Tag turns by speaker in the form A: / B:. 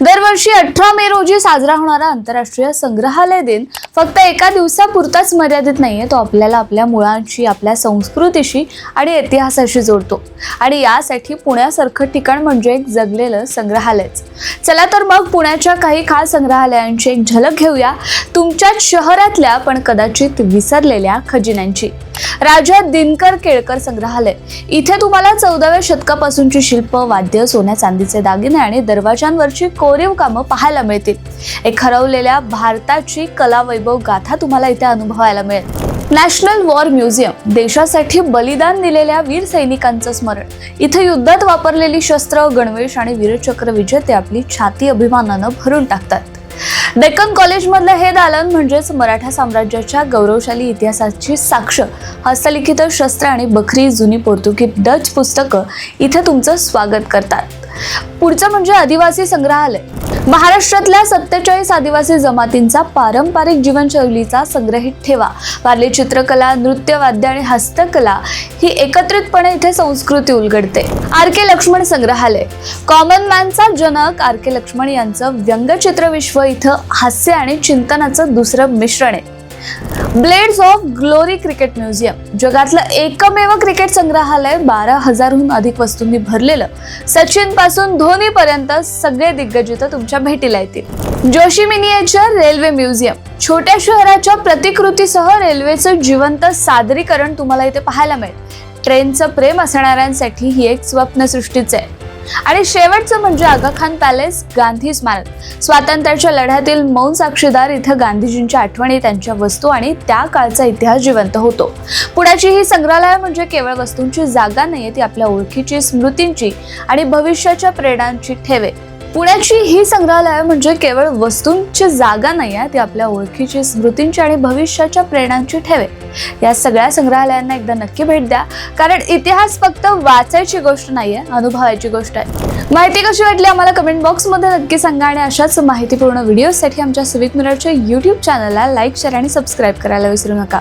A: दरवर्षी अठरा मे रोजी साजरा होणारा आंतरराष्ट्रीय संग्रहालय दिन फक्त एका दिवसापुरताच मर्यादित नाहीये तो आपल्याला आपल्या मुळांशी आपल्या संस्कृतीशी आणि इतिहासाशी जोडतो. आणि यासाठी पुण्यासारखं ठिकाण म्हणजे एक जगलेलं संग्रहालयच. चला तर मग पुण्याच्या काही खास संग्रहालयांची एक झलक घेऊया. तुमच्याच शहरातल्या पण कदाचित विसरलेल्या खजिन्यांची. राजा दिनकर केळकर संग्रहालय. इथे तुम्हाला चौदाव्या शतकापासूनची शिल्प वाद्य सोन्या चांदीचे दागिने आणि दरवाजांवरची कोरीव कामं पाहायला मिळतील. एक हरवलेल्या भारताची कला वैभव गाथा तुम्हाला इथे अनुभवायला मिळेल. नॅशनल वॉर म्युझियम देशासाठी बलिदान दिलेल्या वीर सैनिकांचं स्मरण. इथे युद्धात वापरलेली शस्त्र गणवेश आणि वीरचक्र विजेते आपली छाती अभिमानानं भरून टाकतात. डेक्कन कॉलेजमधलं हे दालन म्हणजेच मराठा साम्राज्याच्या गौरवशाली इतिहासाची साक्ष. हस्तलिखित शस्त्र आणि बखरी जुनी पोर्तुगीज डच पुस्तकं इथे तुमचं स्वागत करतात. पुढचं म्हणजे आदिवासी संग्रहालय. महाराष्ट्रातल्या सत्तेचाळीस आदिवासी जमातींचा पारंपरिक जीवनशैलीचा संग्रहित ठेवा. वारली चित्रकला नृत्य वाद्य आणि हस्तकला ही एकत्रितपणे इथे संस्कृती उलगडते. आर के लक्ष्मण संग्रहालय. कॉमन मॅनचा जनक आर के लक्ष्मण यांचं व्यंगचित्र विश्व इथं हास्य आणि चिंतनाचं दुसरं मिश्रण आहे. Blades of glory cricket museum जगातलं एकमेव क्रिकेट संग्रहालय बारा हजारहून अधिक वस्तूंनी भरलेलं. सचिनपासून धोनी पर्यंत सगळे दिग्गज इथं तुमच्या भेटीला येतील. Joshi miniature railway museum. छोट्या शहराच्या प्रतिकृतीसह रेल्वेचं जिवंत सादरीकरण तुम्हाला इथे पाहायला मिळेल. ट्रेनचं प्रेम असणाऱ्यांसाठी ही एक स्वप्नसृष्टीच आहे. आणि शेवटचं म्हणजे आगा खान पॅलेस गांधी स्मारक स्वातंत्र्याच्या लढ्यातील मौन साक्षीदार इथं गांधीजींच्या आठवणी त्यांच्या वस्तू आणि त्या काळचा इतिहास जिवंत होतो. पुण्याची ही संग्रहालय म्हणजे केवळ वस्तूंची जागा नाहीये ती आपल्या ओळखीची स्मृतींची आणि भविष्याच्या प्रेरणांची ठेवे. पुण्याची ही संग्रहालय म्हणजे केवळ वस्तूंची जागा नाही आहे ती आपल्या ओळखीची स्मृतींची आणि भविष्याच्या प्रेरणांची ठेवे. या सगळ्या संग्रहालयांना एकदा नक्की भेट द्या. कारण इतिहास फक्त वाचायची गोष्ट नाही आहे अनुभवायची गोष्ट आहे. माहिती कशी वाटली आम्हाला कमेंट बॉक्समध्ये नक्की सांगा आणि अशाच माहितीपूर्ण व्हिडिओसाठी आमच्या सुवित मिररच्या यूट्यूब चॅनलला लाईक शेअर आणि सबस्क्राईब करायला विसरू नका.